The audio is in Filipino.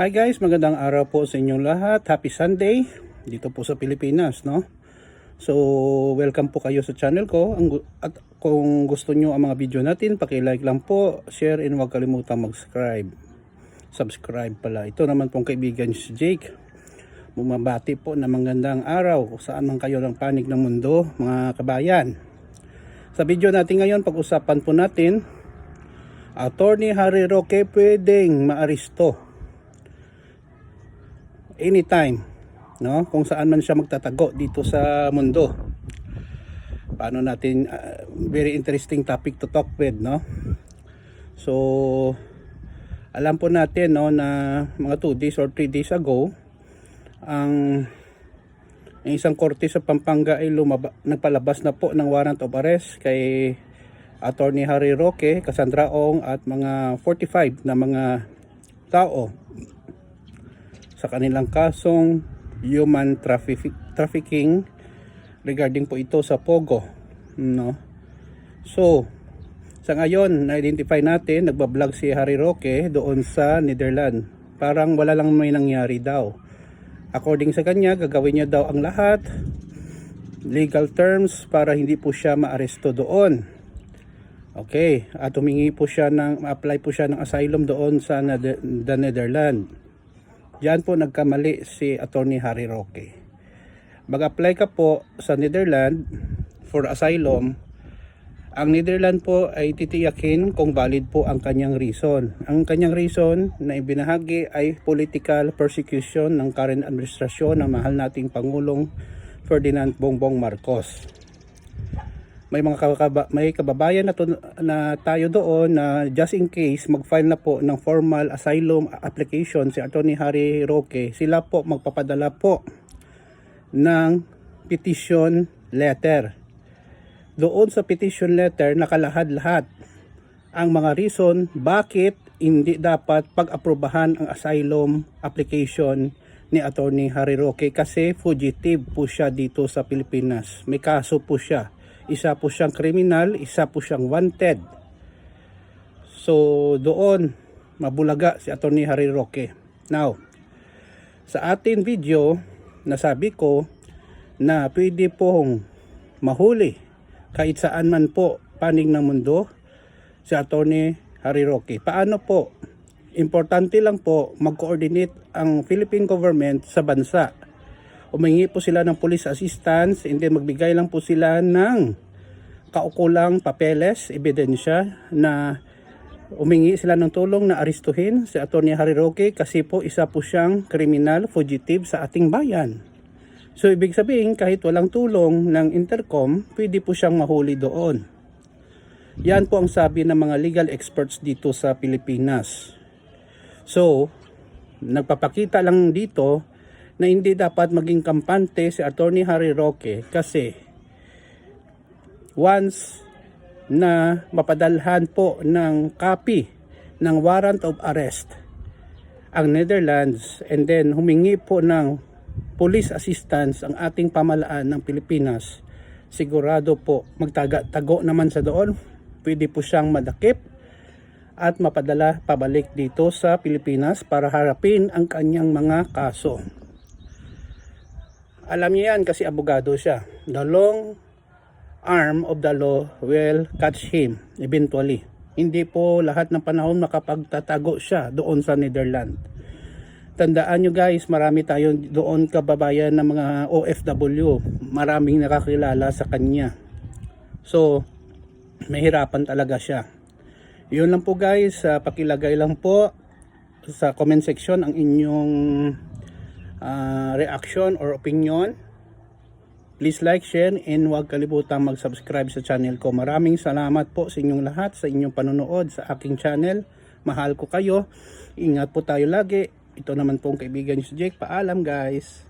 Hi guys, magandang araw po sa inyong lahat. Happy Sunday dito po sa Pilipinas, no? So, welcome po kayo sa channel ko. Ang At kung gusto nyo ang mga video natin, paki-like lang po, share, and huwag kalimutang mag-subscribe. Subscribe pala. Ito naman pong kaibigan si Jake. Bumabati po na magandang araw saan man kayo ng panig ng mundo, mga kabayan. Sa video natin ngayon, pag-usapan po natin, Attorney Harry Roque pwedeng maaristo anytime, no? Kung saan man siya magtatago dito sa mundo. Paano natin uh, very interesting topic to talk with, no? So alam po natin no na mga 2 days or 3 days ago ang ang isang korte sa Pampanga ay lumaba, nagpalabas na po ng warrant of arrest kay Attorney Harry Roque, Cassandra Ong at mga 45 na mga tao sa kanilang kasong human traffic, trafficking regarding po ito sa Pogo no? So sa ngayon na-identify natin nagbablog si Harry Roque doon sa Netherlands parang wala lang may nangyari daw. According sa kanya gagawin niya daw ang lahat legal terms para hindi po siya maaresto doon. Okay at humingi po siya ng apply po siya ng asylum doon sa the Netherlands Diyan po nagkamali si Attorney Harry Roque. Mag-apply ka po sa Netherlands for asylum. Ang Netherlands po ay titiyakin kung valid po ang kanyang reason. Ang kanyang reason na ibinahagi ay political persecution ng current administrasyon ng mahal nating Pangulong Ferdinand Bongbong Marcos may mga kakaba, may kababayan na, to, na tayo doon na just in case mag-file na po ng formal asylum application si Attorney Harry Roque, sila po magpapadala po ng petition letter. Doon sa petition letter nakalahad-lahat ang mga reason bakit hindi dapat pag-aprobahan ang asylum application ni Attorney Harry Roque kasi fugitive po siya dito sa Pilipinas. May kaso po siya isa po siyang kriminal, isa po siyang wanted. So doon mabulaga si Attorney Harry Roque. Now, sa ating video, nasabi ko na pwede pong mahuli kahit saan man po panig ng mundo si Attorney Harry Roque. Paano po? Importante lang po mag-coordinate ang Philippine government sa bansa umingi po sila ng police assistance and then magbigay lang po sila ng kaukulang papeles, ebidensya na umingi sila ng tulong na aristuhin si Atty. Harry Roque kasi po isa po siyang criminal fugitive sa ating bayan. So ibig sabihin kahit walang tulong ng intercom, pwede po siyang mahuli doon. Yan po ang sabi ng mga legal experts dito sa Pilipinas. So, nagpapakita lang dito na hindi dapat maging kampante si Attorney Harry Roque kasi once na mapadalhan po ng copy ng warrant of arrest ang Netherlands and then humingi po ng police assistance ang ating pamalaan ng Pilipinas sigurado po magtaga-tago naman sa doon pwede po siyang madakip at mapadala pabalik dito sa Pilipinas para harapin ang kanyang mga kaso. Alam niya yan kasi abogado siya. The long arm of the law will catch him eventually. Hindi po lahat ng panahon makapagtatago siya doon sa Netherlands. Tandaan nyo guys, marami tayong doon kababayan ng mga OFW. Maraming nakakilala sa kanya. So, mahirapan talaga siya. Yun lang po guys, uh, pakilagay lang po sa comment section ang inyong uh, reaction or opinion. Please like, share, and huwag kalibutang mag-subscribe sa channel ko. Maraming salamat po sa inyong lahat, sa inyong panonood sa aking channel. Mahal ko kayo. Ingat po tayo lagi. Ito naman pong kaibigan niyo si Jake. Paalam guys.